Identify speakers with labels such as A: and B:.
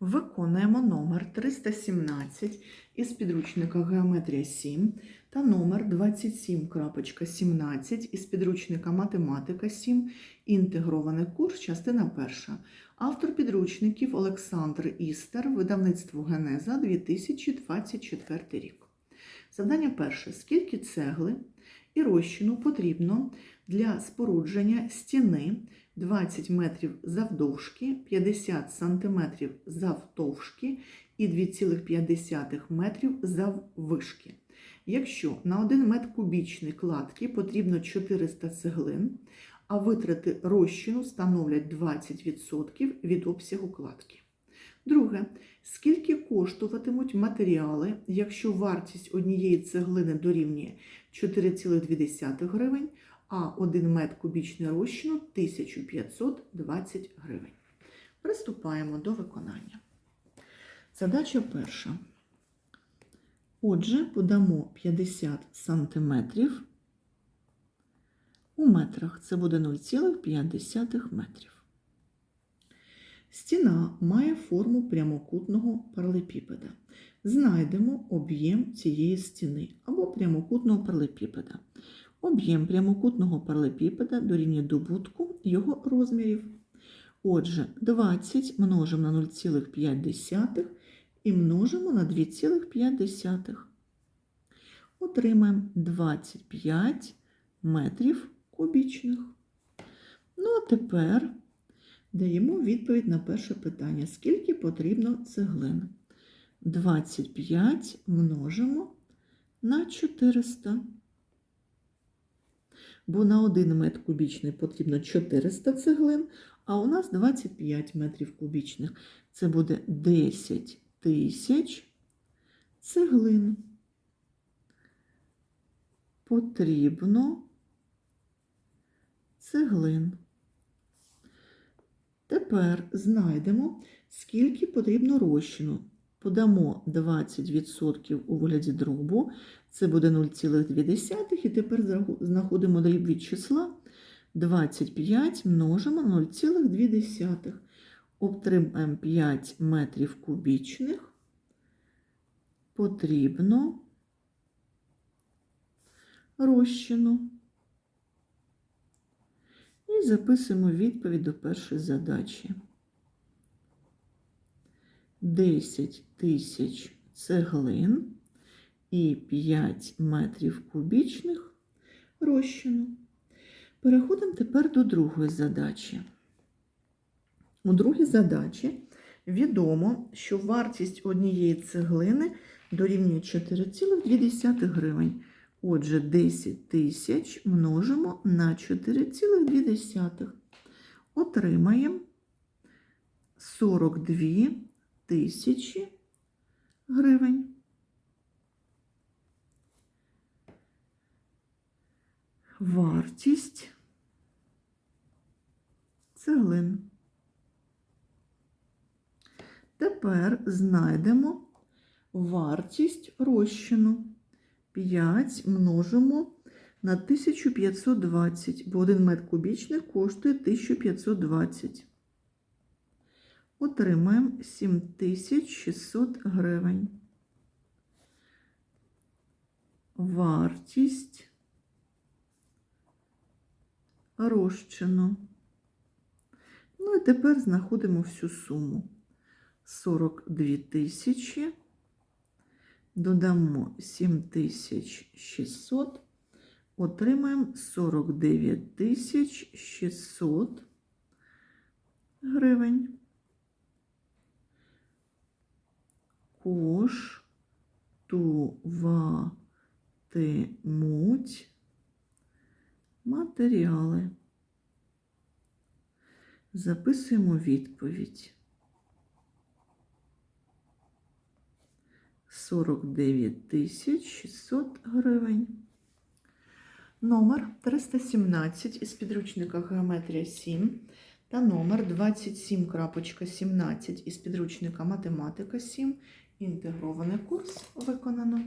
A: Виконуємо номер 317 із підручника Геометрія 7 та номер 27.17 із підручника Математика 7, інтегрований курс, частина 1. Автор підручників Олександр Істер, видавництво Генеза 2024 рік. Завдання перше. Скільки цегли і розчину потрібно для спорудження стіни 20 метрів завдовжки, 50 сантиметрів завтовшки і 2,5 метрів заввишки. Якщо на 1 метр кубічний кладки потрібно 400 цеглин, а витрати розчину становлять 20% від обсягу кладки. Друге. Скільки коштуватимуть матеріали, якщо вартість однієї цеглини дорівнює 4,2 гривень, а 1 метр кубічний розчину 1520 гривень. Приступаємо до виконання. Задача перша. Отже, подамо 50 сантиметрів у метрах. Це буде 0,5 метрів. Стіна має форму прямокутного паралепіпеда. Знайдемо об'єм цієї стіни або прямокутного паралепіпеда. Об'єм прямокутного паралепіпеда дорівнює добутку його розмірів. Отже, 20 множимо на 0,5 і множимо на 2,5. Отримаємо 25 метрів кубічних. Ну, а тепер даємо відповідь на перше питання. Скільки потрібно цеглин? 25 множимо на 400 бо на 1 метр кубічний потрібно 400 цеглин, а у нас 25 метрів кубічних. Це буде 10 тисяч цеглин. Потрібно цеглин. Тепер знайдемо, скільки потрібно розчину. Подамо 20% у вигляді дробу, це буде 0,2, і тепер знаходимо дріб від числа 25 множимо 0,2. Отримаємо 5 метрів кубічних. Потрібно розчину. І записуємо відповідь до першої задачі. 10 тисяч цеглин і 5 метрів кубічних розчину. Переходимо тепер до другої задачі. У другій задачі відомо, що вартість однієї цеглини дорівнює 4,2 гривень. Отже, 10 тисяч множимо на 4,2. Отримаємо 42 тисячі гривень. Вартість цеглин. Тепер знайдемо вартість розчину. 5 множимо на 1520, бо 1 метр кубічний коштує 1520 отримаємо 7600 гривень. Вартість розчину. Ну і тепер знаходимо всю суму. 42 тисячі, додамо 7600, отримаємо 49 тисяч 600 гривень. Коштуватимуть матеріали. Записуємо відповідь. 49 тисяч 600 гривень. Номер 317 із підручника Геометрія 7 та номер 27.17 із підручника Математика 7. Інтегрований курс виконано.